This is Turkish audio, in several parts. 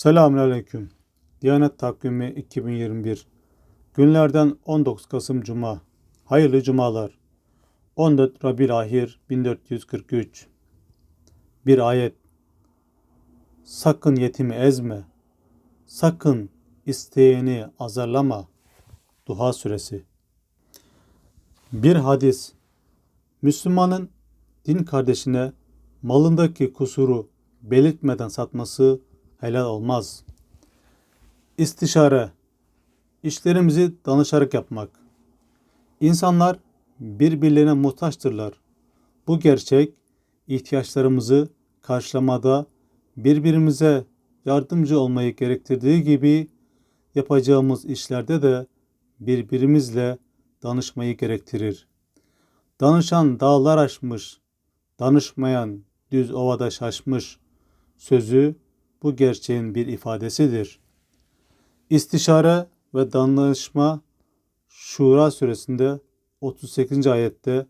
Selamünaleyküm. Diyanet Takvimi 2021. Günlerden 19 Kasım Cuma. Hayırlı cumalar. 14 Rabi'l Ahir 1443. Bir ayet. Sakın yetimi ezme. Sakın isteyeni azarlama. Duha suresi. Bir hadis. Müslümanın din kardeşine malındaki kusuru belirtmeden satması helal olmaz. İstişare, işlerimizi danışarak yapmak. İnsanlar birbirlerine muhtaçtırlar. Bu gerçek ihtiyaçlarımızı karşılamada birbirimize yardımcı olmayı gerektirdiği gibi yapacağımız işlerde de birbirimizle danışmayı gerektirir. Danışan dağlar aşmış, danışmayan düz ovada şaşmış sözü bu gerçeğin bir ifadesidir. İstişare ve danışma Şura suresinde 38. ayette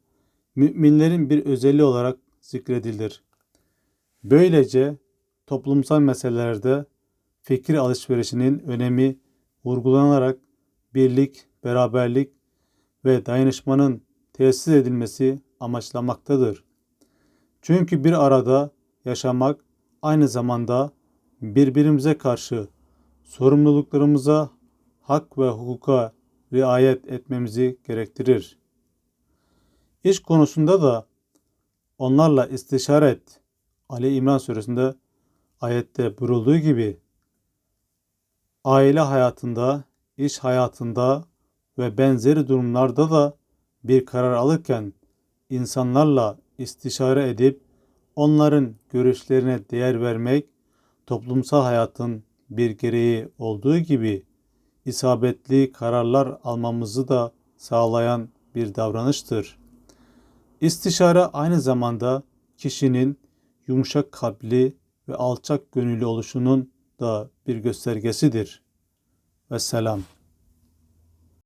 müminlerin bir özelliği olarak zikredilir. Böylece toplumsal meselelerde fikir alışverişinin önemi vurgulanarak birlik, beraberlik ve dayanışmanın tesis edilmesi amaçlamaktadır. Çünkü bir arada yaşamak aynı zamanda birbirimize karşı sorumluluklarımıza hak ve hukuka riayet etmemizi gerektirir. İş konusunda da onlarla istişare et. Ali İmran suresinde ayette buyurulduğu gibi aile hayatında, iş hayatında ve benzeri durumlarda da bir karar alırken insanlarla istişare edip onların görüşlerine değer vermek toplumsal hayatın bir gereği olduğu gibi isabetli kararlar almamızı da sağlayan bir davranıştır. İstişare aynı zamanda kişinin yumuşak kalpli ve alçak gönüllü oluşunun da bir göstergesidir. Vesselam.